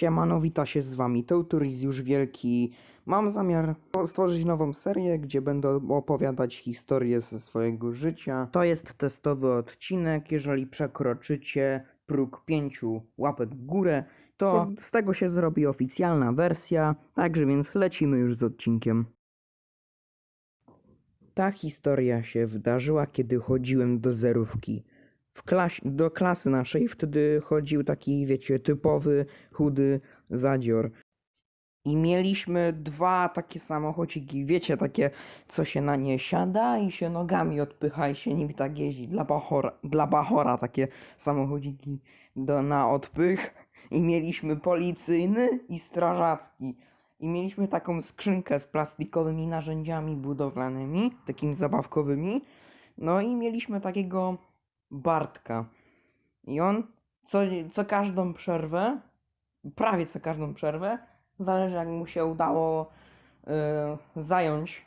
Siemano, wita się z wami Teuturizjusz Wielki. Mam zamiar stworzyć nową serię, gdzie będę opowiadać historię ze swojego życia. To jest testowy odcinek. Jeżeli przekroczycie próg pięciu łapek w górę, to z tego się zrobi oficjalna wersja. Także więc lecimy już z odcinkiem. Ta historia się wydarzyła, kiedy chodziłem do zerówki. Klas- do klasy naszej wtedy chodził taki, wiecie, typowy, chudy zadzior. I mieliśmy dwa takie samochodziki, wiecie, takie, co się na nie siada i się nogami odpycha i się nimi tak jeździ. Dla bachora, dla bachora takie samochodziki do, na odpych. I mieliśmy policyjny i strażacki. I mieliśmy taką skrzynkę z plastikowymi narzędziami budowlanymi, takimi zabawkowymi. No i mieliśmy takiego Bartka. I on co, co każdą przerwę, prawie co każdą przerwę, zależy jak mu się udało yy, zająć.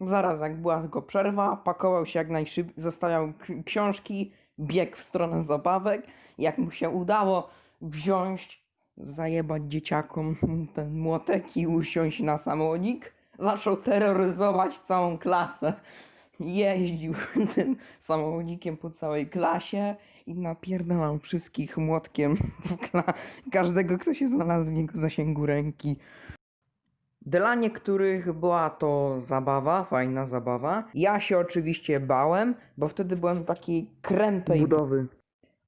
Zaraz jak była tylko przerwa, pakował się jak najszybciej, zostawiał książki, biegł w stronę zabawek. Jak mu się udało wziąć, zajebać dzieciakom ten młotek i usiąść na samonik, zaczął terroryzować całą klasę jeździł tym samochodzikiem po całej klasie i napierdalał wszystkich młotkiem każdego, kto się znalazł w jego zasięgu ręki. Dla niektórych była to zabawa, fajna zabawa. Ja się oczywiście bałem, bo wtedy byłem takiej krępej budowy.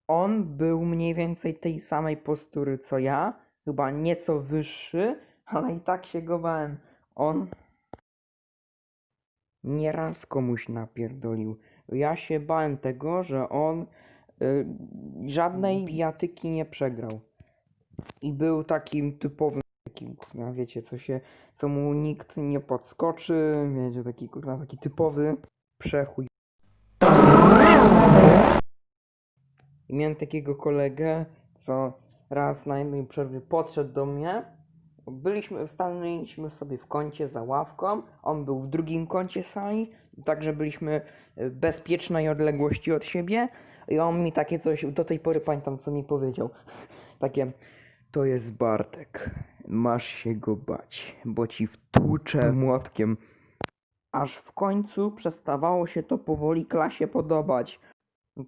On był mniej więcej tej samej postury co ja, chyba nieco wyższy, ale i tak się go bałem. On nieraz komuś napierdolił. Ja się bałem tego, że on y, żadnej bijatyki nie przegrał. I był takim typowym, takim, kurwa, wiecie, co się, co mu nikt nie podskoczy, wiecie, taki, kurwa, taki typowy przechuj. I miałem takiego kolegę, co raz na jednej przerwie podszedł do mnie byliśmy, stanęliśmy sobie w kącie za ławką, on był w drugim kącie sali, także byliśmy w bezpiecznej odległości od siebie i on mi takie coś, do tej pory pamiętam co mi powiedział, takie to jest Bartek, masz się go bać, bo ci wtłuczę młotkiem. Aż w końcu przestawało się to powoli klasie podobać.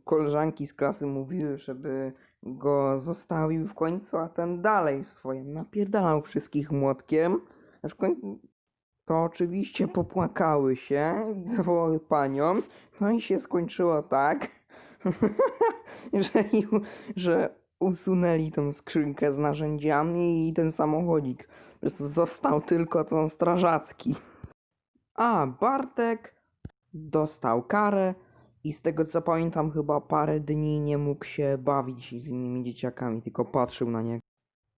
Koleżanki z klasy mówiły, żeby go zostawił w końcu, a ten dalej swoje napierdalał wszystkich młotkiem. Aż w końcu to oczywiście popłakały się zawołały panią. No i się skończyło tak, że, że usunęli tą skrzynkę z narzędziami i ten samochodzik. Został tylko ten strażacki. A Bartek dostał karę i z tego co pamiętam, chyba parę dni nie mógł się bawić z innymi dzieciakami, tylko patrzył na niego.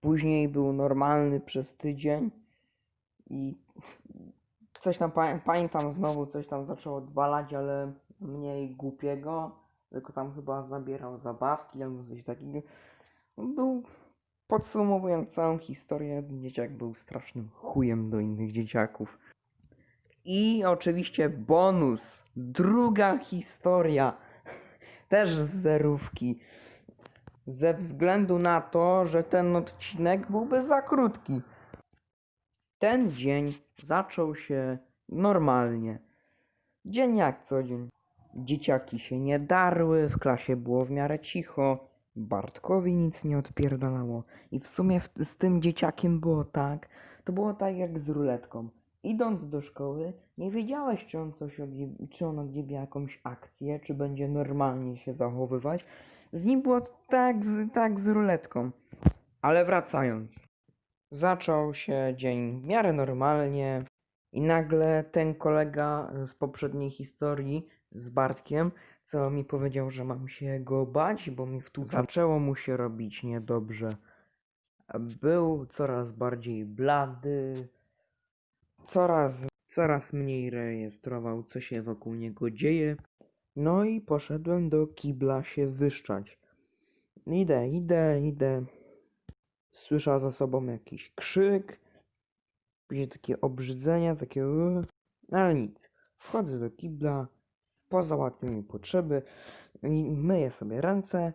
Później był normalny przez tydzień i coś tam pa- pamiętam znowu, coś tam zaczął odwalać, ale mniej głupiego, tylko tam chyba zabierał zabawki albo coś takiego. Był, podsumowując całą historię, dzieciak był strasznym chujem do innych dzieciaków. I oczywiście bonus. Druga historia. Też z zerówki. Ze względu na to, że ten odcinek byłby za krótki. Ten dzień zaczął się normalnie. Dzień jak co dzień. Dzieciaki się nie darły, w klasie było w miarę cicho. Bartkowi nic nie odpierdalało. I w sumie w, z tym dzieciakiem było tak, to było tak jak z ruletką. Idąc do szkoły, nie wiedziałeś, czy on coś odjeb- czy on odjebie jakąś akcję, czy będzie normalnie się zachowywać. Z nim było tak z, tak z ruletką. Ale wracając. Zaczął się dzień w miarę normalnie i nagle ten kolega z poprzedniej historii z Bartkiem, co mi powiedział, że mam się go bać, bo mi tu zaczęło mu się robić niedobrze. Był coraz bardziej blady, coraz, coraz mniej rejestrował, co się wokół niego dzieje. No i poszedłem do kibla się wyszczać. Idę, idę, idę. Słyszę za sobą jakiś krzyk, później takie obrzydzenia, takie ale nic. Wchodzę do kibla, po załatwieniu potrzeby, myję sobie ręce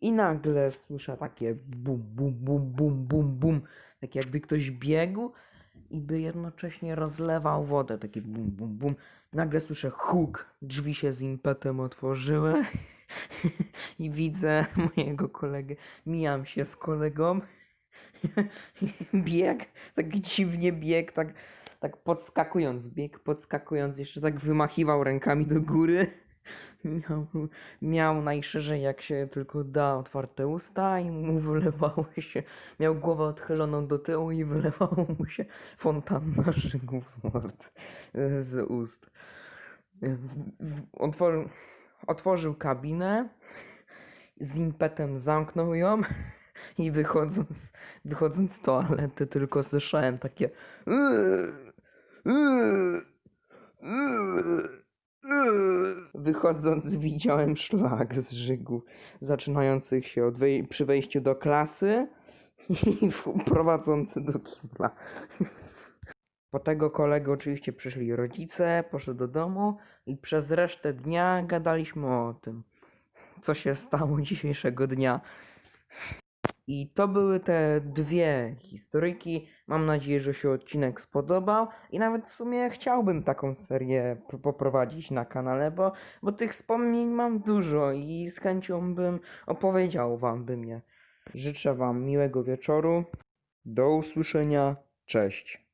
i nagle słyszę takie bum, bum, bum, bum, bum, bum tak jakby ktoś biegł i by jednocześnie rozlewał wodę, taki bum, bum, bum. Nagle słyszę huk, drzwi się z impetem otworzyły i widzę mojego kolegę. Mijam się z kolegą. Bieg, tak dziwnie bieg, tak, tak podskakując, bieg podskakując, jeszcze tak wymachiwał rękami do góry. Miał, miał najszerzej jak się tylko da otwarte usta i mu wylewało się, miał głowę odchyloną do tyłu i wylewało mu się fontanna żygów z z ust. Otworzył, otworzył kabinę, z impetem zamknął ją i wychodząc, wychodząc z toalety tylko słyszałem takie Wychodząc widziałem szlak z żygów zaczynających się od wej- przy wejściu do klasy i prowadzący do kibla. Po tego kolegę oczywiście przyszli rodzice, poszedł do domu i przez resztę dnia gadaliśmy o tym, co się stało dzisiejszego dnia. I to były te dwie historyjki. Mam nadzieję, że się odcinek spodobał i nawet w sumie chciałbym taką serię poprowadzić na kanale, bo, bo tych wspomnień mam dużo i z chęcią bym opowiedział wam bym je. Życzę wam miłego wieczoru. Do usłyszenia. Cześć.